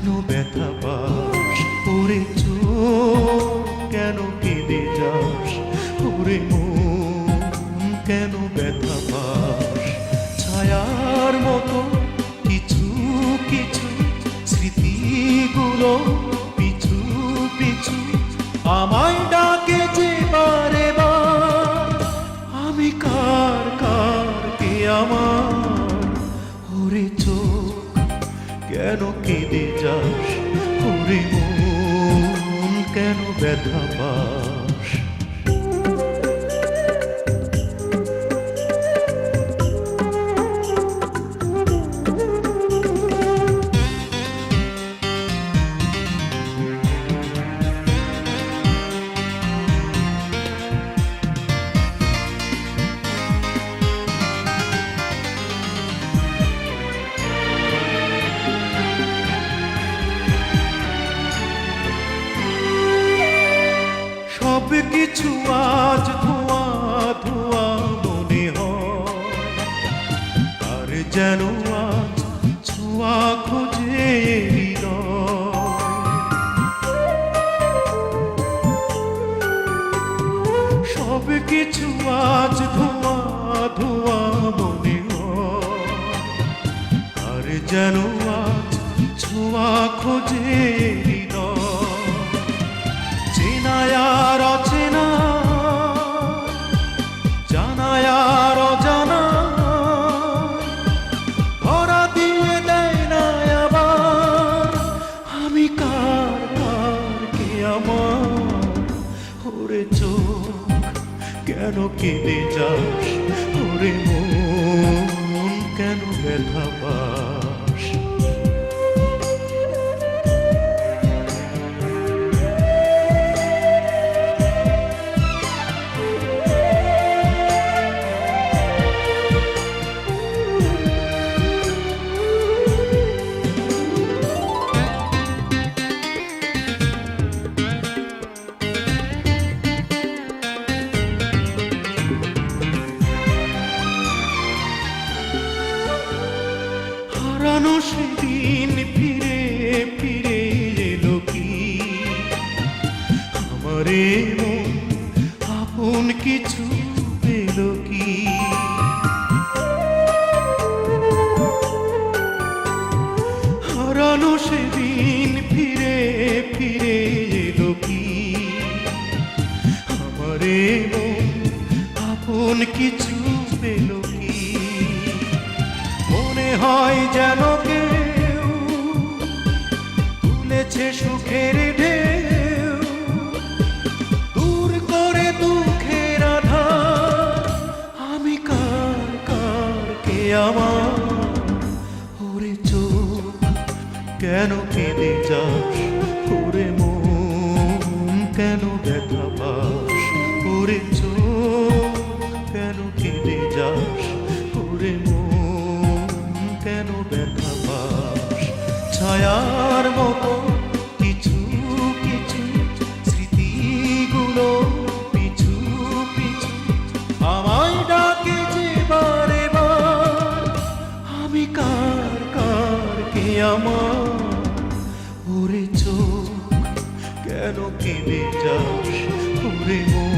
কেন ব্যথা পাস, ওরে কেন কেঁদে যাস? ওরে মন কেন ব্যথা পাস? ছায়ার মতো কিছু কিছু স্মৃতিগুলো পিছু পিছু আমায় ডাকে যে বার। আমি কার কার কে আমার? ওরে চোখ কেন কেঁদে যাস? ওরে মন কেন ব্যথা পাস কিছু আজ ধোয়া ধোয়া মনে হয় আর যেন আজ ছোঁয়া খোঁজে। সব কিছু আজ ধোয়া ধোয়া মনে হয় আর যেন আজ ছোঁয়া খোঁজে ওরে চোখ কেন কেঁদে যাস? ওরে মন কেন ব্যথা পাস হারানো সেদিন ফিরে ফিরে এলো কি? আমারে মন আপন কিছু পেল কি? হারানো সেদিন ফিরে ফিরে এলো কি? আমারে মন আপন কিছু পেল কি হয় যেন কেউ তুলেছে সুখের ঢেউ। দূর করে দুঃখের আধার, আমি কার কার কে আমার ওরে চোখ কেন কেঁদে যাস? ওরে মন কেন ব্যথা পাস কেন ব্যথা পাস? ছায়ার মতো কিছু কিছু স্মৃতিগুলো পিছু পিছু আমায় ডাকে যে বারে। আমি কার কার কে আমার? ওরে চোখ কেন কেঁদে যাস? ওরে মন